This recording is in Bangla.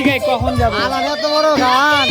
জিগাই কখন যাব? আমার এত বড় গান।